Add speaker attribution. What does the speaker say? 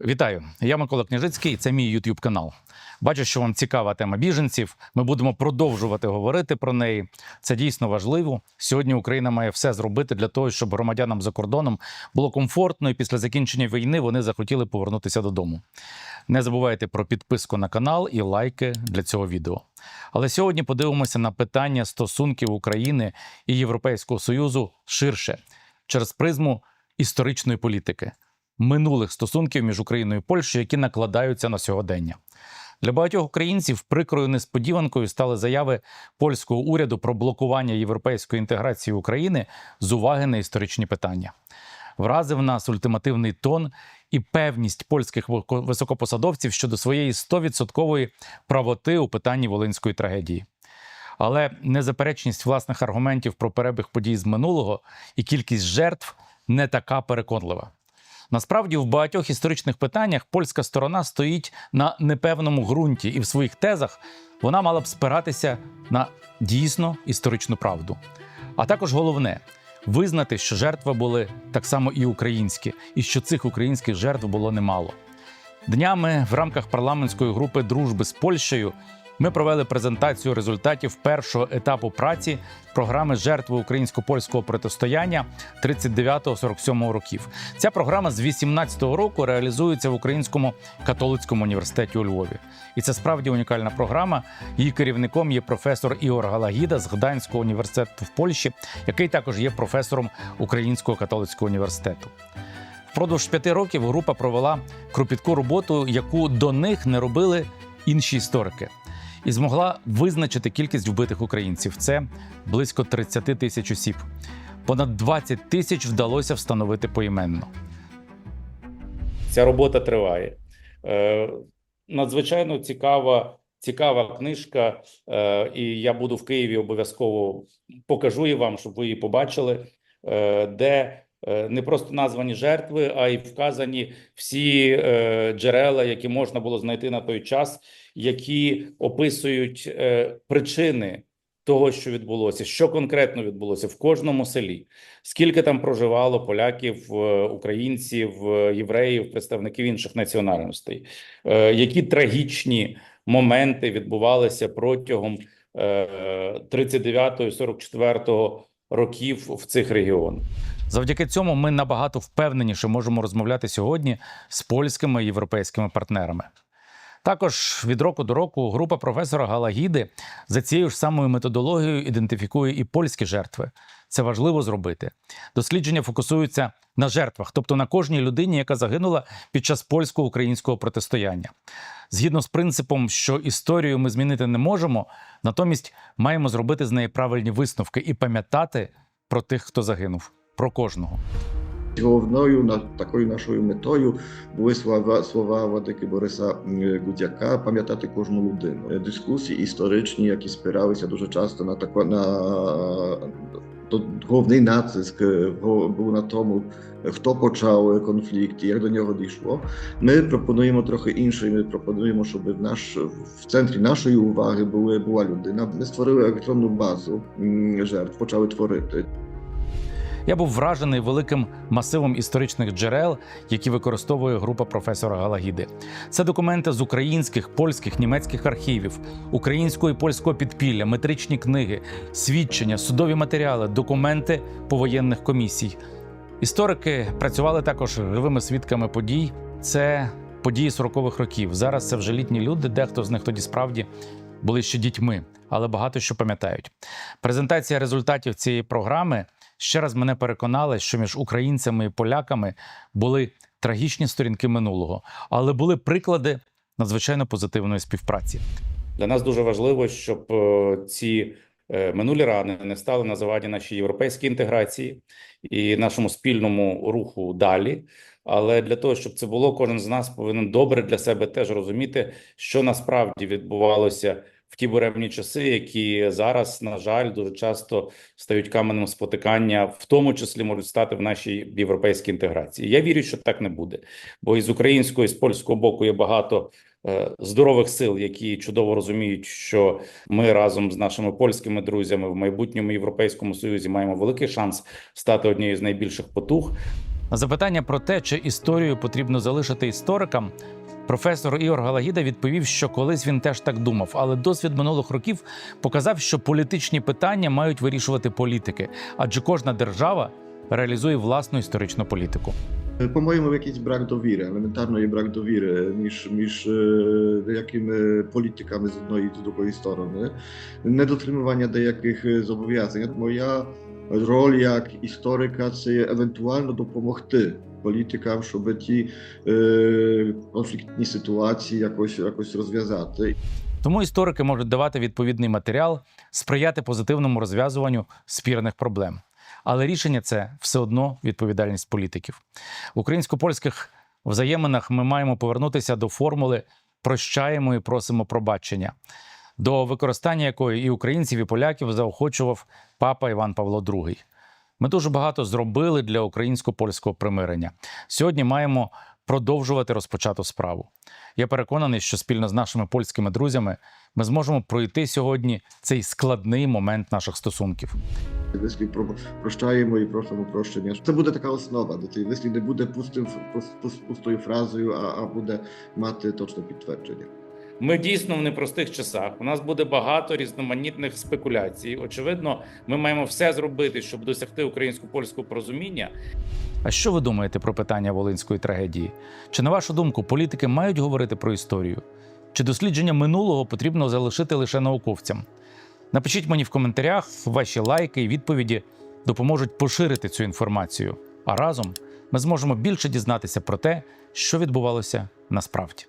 Speaker 1: Вітаю, я Микола Княжицький. Це мій YouTube канал. Бачу, що вам цікава тема біженців. Ми будемо продовжувати говорити про неї. Це дійсно важливо. Сьогодні Україна має все зробити для того, щоб громадянам за кордоном було комфортно, і після закінчення війни вони захотіли повернутися додому. Не забувайте про підписку на канал і лайки для цього відео. Але сьогодні подивимося на питання стосунків України і Європейського Союзу ширше через призму історичної політики минулих стосунків між Україною і Польщею, які накладаються на сьогодення. Для багатьох українців прикрою несподіванкою стали заяви польського уряду про блокування європейської інтеграції України з уваги на історичні питання. Вразив нас ультимативний тон і певність польських високопосадовців щодо своєї 100% правоти у питанні волинської трагедії. Але незаперечність власних аргументів про перебіг подій з минулого і кількість жертв не така переконлива. Насправді, в багатьох історичних питаннях польська сторона стоїть на непевному ґрунті, і в своїх тезах вона мала б спиратися на дійсно історичну правду. А також головне визнати, що жертви були так само і українські, і що цих українських жертв було немало. Днями в рамках парламентської групи дружби з Польщею ми провели презентацію результатів першого етапу праці програми жертви українсько-польського протистояння 39-47 років. Ця програма з 18-го року реалізується в Українському католицькому університеті у Львові. І це справді унікальна програма. Її керівником є професор Ігор Галагіда з Гданського університету в Польщі, який також є професором Українського католицького університету. Впродовж п'яти років група провела кропітку роботу, яку до них не робили інші історики, і змогла визначити кількість вбитих українців. Це близько 30 тисяч осіб. Понад 20 тисяч вдалося встановити поіменно.
Speaker 2: Ця робота триває. Е, надзвичайно цікава, цікава книжка, е, і я буду в Києві обов'язково покажу її вам, щоб ви її побачили, е, де не просто названі жертви, а й вказані всі е, джерела, які можна було знайти на той час, які описують е, причини того, що відбулося, що конкретно відбулося в кожному селі. Скільки там проживало поляків, е, українців, е, євреїв, представників інших національностей? Е, Які трагічні моменти відбувалися протягом 39-44 років в цих регіонах?
Speaker 1: Завдяки цьому ми набагато впевненіше можемо розмовляти сьогодні з польськими європейськими партнерами. Також від року до року група професора Галагіди за цією ж самою методологією ідентифікує і польські жертви. Це важливо зробити. Дослідження фокусуються на жертвах, тобто на кожній людині, яка загинула під час польсько-українського протистояння. Згідно з принципом, що історію ми змінити не можемо, натомість маємо зробити з неї правильні висновки і пам'ятати про тих, хто загинув, про кожного.
Speaker 3: Головною такою нашою метою були слова слова владики Бориса м, Гудзяка пам'ятати кожну людину. Дискусії історичні, які спиралися дуже часто на тако на то головний натиск е, був на тому, хто почав конфлікт і як до нього дійшло. Ми пропонуємо трохи інше. Ми пропонуємо, щоб в наш в центрі нашої уваги були була людина. Ми створили електронну базу жертв, почали творити.
Speaker 1: Я був вражений великим масивом історичних джерел, які використовує група професора Галагіди. Це документи з українських, польських, німецьких архівів, українського і польського підпілля, метричні книги, свідчення, судові матеріали, документи повоєнних комісій. Історики працювали також живими свідками подій. Це події 40-х років. Зараз це вже літні люди, дехто з них тоді справді були ще дітьми, але багато що пам'ятають. Презентація результатів цієї програми ще раз мене переконала, що між українцями і поляками були трагічні сторінки минулого, але були приклади надзвичайно позитивної співпраці.
Speaker 2: Для нас дуже важливо, щоб е, ці е, минулі рани не стали на заваді нашій європейській інтеграції і нашому спільному руху далі. Але для того, щоб це було, кожен з нас повинен добре для себе теж розуміти, що насправді відбувалося в ті буремні часи, які зараз, на жаль, дуже часто стають каменем спотикання, в тому числі можуть стати в нашій європейській інтеграції. Я вірю, що так не буде, бо із українського і з польського боку є багато е, здорових сил, які чудово розуміють, що ми разом з нашими польськими друзями в майбутньому європейському союзі маємо великий шанс стати однією з найбільших потуг.
Speaker 1: Запитання про те, чи історію потрібно залишити історикам, професор Ігор Галагіда відповів, що колись він теж так думав, але досвід минулих років показав, що політичні питання мають вирішувати політики, адже кожна держава реалізує власну історичну політику.
Speaker 3: По-моєму, якийсь брак довіри, елементарно є брак довіри між, між е, деякими політиками з одної і з другої сторони, недотримування деяких е, зобов'язань. Моя роль як історика це є евентуально допомогти політикам, щоб ті е, конфліктні ситуації якось, якось розв'язати.
Speaker 1: Тому історики можуть давати відповідний матеріал, сприяти позитивному розв'язуванню спірних проблем. Але рішення це все одно відповідальність політиків. В українсько-польських взаєминах ми маємо повернутися до формули прощаємо і просимо пробачення, до використання якої і українців, і поляків заохочував папа Іван Павло II. Ми дуже багато зробили для українсько-польського примирення. Сьогодні маємо продовжувати розпочату справу. Я переконаний, що спільно з нашими польськими друзями ми зможемо пройти сьогодні цей складний момент наших стосунків.
Speaker 3: Jeśli pro, прощаємо і просимо прощення. Це буде така основа. Jeśli не буде пустим, пустою фразою, а буде мати точне підтвердження.
Speaker 2: Ми дійсно в непростих часах. У нас буде багато різноманітних спекуляцій. Очевидно, ми маємо все зробити, щоб досягти українсько-польського порозуміння.
Speaker 1: А що ви думаєте про питання волинської трагедії? Чи на вашу думку політики мають говорити про історію? Чи дослідження минулого потрібно залишити лише науковцям? Напишіть мені в коментарях ваші лайки і відповіді допоможуть поширити цю інформацію. А разом ми зможемо більше дізнатися про те, що відбувалося насправді.